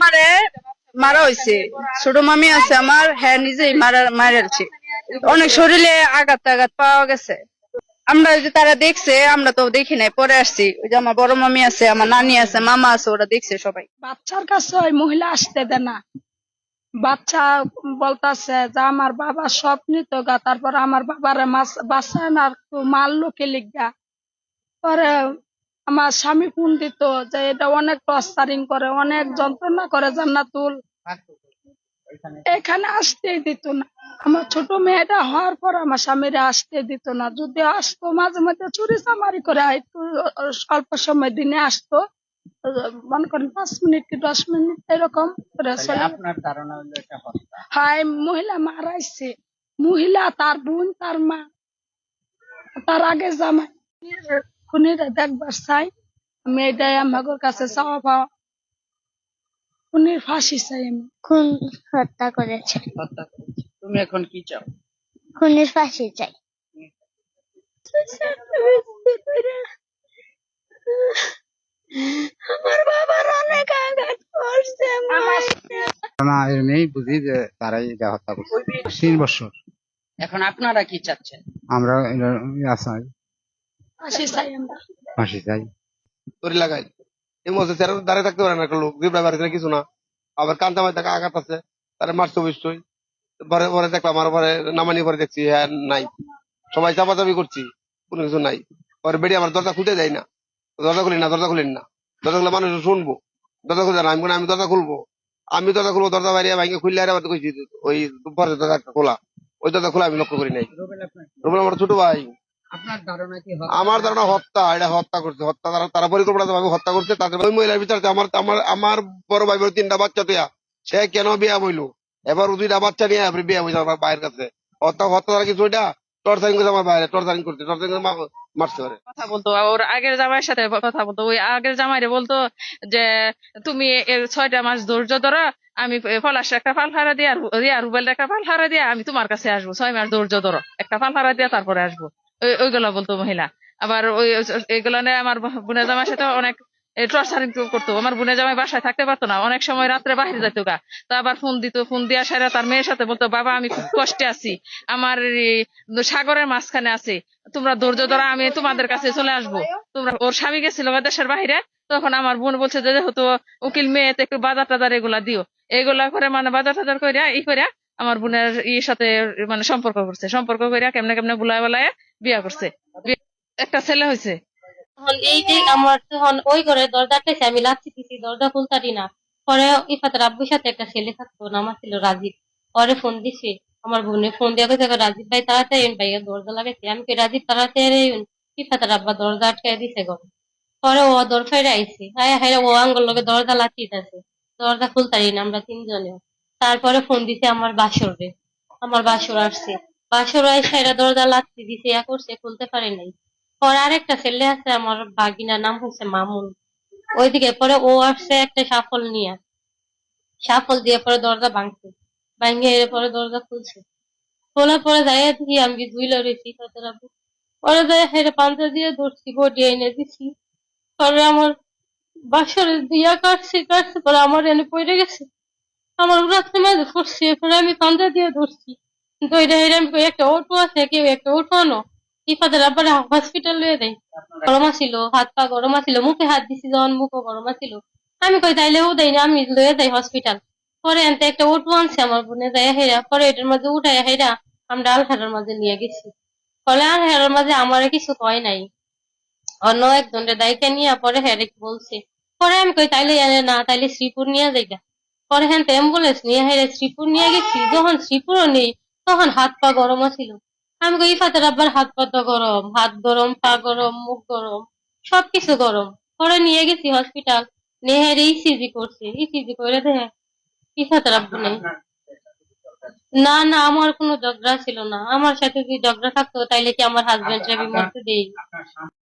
আমারে মারা হয়েছে ছোট মামি আছে আমার হ্যাঁ নিজেই মারা মারাছে অনেক শরীরে আঘাত টাঘাত পাওয়া গেছে। আমরা যে তারা দেখছে, আমরা তো দেখি নাই, পরে আসছি। ওই যে আমার বড় মামি আছে, আমার নানি আছে, মামা আছে, ওরা দেখছে সবাই। বাচ্চার কাছে ওই মহিলা আসতে দেয় না। বাচ্চা বলতাছে যে, আমার বাবা স্বপ্ন নিত গা, তারপর আমার বাবারে বাঁচায় না মারলো কে লিগা পরে আমার স্বামী ফোন দিত যে এটা অনেক টর্চারিং করে অনেক যন্ত্রণা করে জান্নাতুল। এখানে আসতেই দিত না। আমার ছোট মেয়েটা হওয়ার পর আমার স্বামীরা আসতে দিত না। যদি আসতো মাঝে মধ্যে চুরি চামারি করে একটু অল্প সময় দিনে আসতো। মনে করেন পাঁচ মিনিট কি দশ মিনিট এরকম হায় মহিলা মারাইছে। মহিলা তার বোন তার মা তার আগে জামাই। খুনিরা দেখবার চাই। আমি এটাই কাছে চাওয়া পাওয়া খুনির ফাঁসি চাই আমি। খুন হত্যা করেছে। হত্যা করেছে। তুমি এখন কি চাও? খুনের ফাঁসি চাই। আমার বাবার অনেক আঘাত করছে না এমনি বুঝি যে তারাই এটা হত্যা করছে। তিন বছর। এখন আপনারা কি চাচ্ছেন? আমরা আসাই ফাঁসি চাই আমরা। ফাঁসি চাই। তরি লাগাই এই মধ্যে তেরো দাঁড়িয়ে থাকতে পারে না একটা লোক জিবরা বাড়িতে কিছু না। আবার কান্তা তাকে আঘাত আছে তারা মারছে অবশ্যই। পরে পরে দেখলাম আর পরে নামানি পরে দেখছি হ্যাঁ নাই। সবাই চাপাচাপি করছি কোনো কিছু নাই। পরে বেরিয়ে আমার দরজা খুলতে যাই না। দরজা খুলি না দরজা খুলেন না। দরজা খুলে মানুষ শুনব। দরজা খুলে না আমি কোনো আমি দরজা খুলবো। আমি দরজা খুলবো দরজা বাইরে ভাঙে খুললে আর কইছি ওই পরে দরজা খোলা। ওই দরজা খোলা আমি লক্ষ্য করি নাই। রুবেল আমার ছোট ভাই। আপনার ধারণা কি আমার ধারণা হত্যা এটা হত্যা করছে হত্যা তারা তারা পরিকল্পনা ভাবে হত্যা করছে তাদের ওই মহিলার বিচারতে আমার আমার আমার বড় ভাই বোনের তিনটা বাচ্চা তুইয়া সে কেন বিয়া বইলো? এবার ও দুইটা বাচ্চা নিয়ে আপনি বিয়া বইছে আমার ভাইয়ের কাছে। হত্যা হত্যা তারা কিছু ওইটা টর্চারিং করছে আমার বাইরে টর্চারিং করছে টর্চারিং মারছে ওরে। কথা বলতো ওর আগের জামাইয়ের সাথে কথা বলতো ওই আগের জামাইরে বলতো যে তুমি ছয়টা মাস ধৈর্য ধরো আমি পলাশ একটা ফাল হারা দিয়ে আর রুবেল একটা ফাল হারা দিয়ে আমি তোমার কাছে আসব ছয় মাস ধৈর্য ধরো একটা ফাল হারা দিয়ে তারপরে আসব। ওইগুলা বলতো মহিলা। আবার ওই এগুলো নিয়ে আমার বোনের জামাইয়ের সাথে অনেক টর্চারিং করতো। আমার জামাই বাসায় থাকতে পারতো না। অনেক সময় রাত্রে গা। তা আবার ফোন দিত ফোন তার মেয়ের সাথে বলতো, বাবা, আমি খুব কষ্টে আছি। আমার সাগরের মাঝখানে আছে। তোমরা ধৈর্য ধরো, আমি তোমাদের কাছে চলে আসব। তোমরা ওর স্বামী গেছিল দেশের বাইরে তখন আমার বোন বলছে, যে যেহেতু উকিল মেয়ে তো একটু বাজার টাজার এগুলা দিও। এগুলা করে মানে বাজার টাজার করিয়া ই করিয়া আমার বোনের ইর সাথে মানে সম্পর্ক করছে। সম্পর্ক করিয়া কেমনে কেমনে বুলায় বুলায় বিয়া করছে। একটা ছেলে হয়েছে। এই যে আমার তখন ওই ঘরে দরজা টেসে আমি লাচ্ছি দরজা খুলতারি না। পরে ইফাতের আব্বুর সাথে একটা ছেলে থাকতো, নাম ছিল রাজীব। পরে ফোন দিছি, আমার বোনে ফোন দিয়ে কইছে, রাজীব ভাই, তাড়াতাড়ি ভাইয়া, দরজা লাগাইছি। আমি কই, রাজীব, তাড়াতাড়ি ইফাতের আব্বা দরজা আটকাই দিছে ঘরে পরে ও দর ফেরে আইছি। আয় হায় ও আঙ্গুল লগে দরজা লাচিতেছে দরজা খুলতারি না আমরা তিনজনে তারপরে ফোন দিছে আমার বাসরে আমার বাসর আসছে। বাসর আইসা এরা দরজা লাচ্ছি দিছে, ইয়া করছে, খুলতে পারে নাই। পরে আরেকটা ছেলে আছে, আমার বাগিনার নাম হচ্ছে মামুন। ওইদিকে পরে ও আসছে একটা সাফল নিয়ে। সাফল দিয়ে পরে দরজা ভাঙছে। ভাঙে এর পরে দরজা খুলছে। খোলার পরে যাই দেখি আমি ধুইলে রয়েছি তাদের পরে যাই হেরে পান্তা দিয়ে ধরছি, বডি এনে দিছি। পরে আমার বাসরে দিয়া কাটছে কাটছে, পরে আমার এনে পড়ে গেছে। আমার রাত্রে মাঝে পড়ছে পরে আমি পান্তা দিয়ে ধরছি। হাত পা মুখে হাত দিছি আমি কই, তাইলেও দেয় না, আমি লয়ে যাই হসপিটাল পরে একটা অটো আনছে আমার বোনে যাই হেরা, পরে এটার মাঝে উঠাই হেরা আমরা আলহারার মাঝে নিয়ে গেছি। ফলে আলহারার মাঝে আমার কিছু হয় নাই। অন্য একজনের দায়িত্ব নিয়ে পরে হেরে বলছে। পরে আমি কই, তাইলে না, তাইলে শ্রীপুর নিয়ে যাইগা। পরে হ্যাঁ অ্যাম্বুলেন্স নিয়ে হেরে শ্রীপুর নিয়ে গেছি। যখন শ্রীপুরও নেই তখন হাত পা গরম ছিল আমি কই ইফাতের আব্বার হাত পা তো গরম, হাত গরম, পা গরম, মুখ গরম, সবকিছু গরম। পরে নিয়ে গেছি হসপিটাল নেহের হেরে ইসিজি করছে। ইসিজি করে দেখে ইফাতের আব্বু নেই। না না, আমার কোনো ঝগড়া ছিল না। আমার সাথে যদি ঝগড়া থাকতো, তাইলে কি আমার হাজবেন্ড মরতে দেই?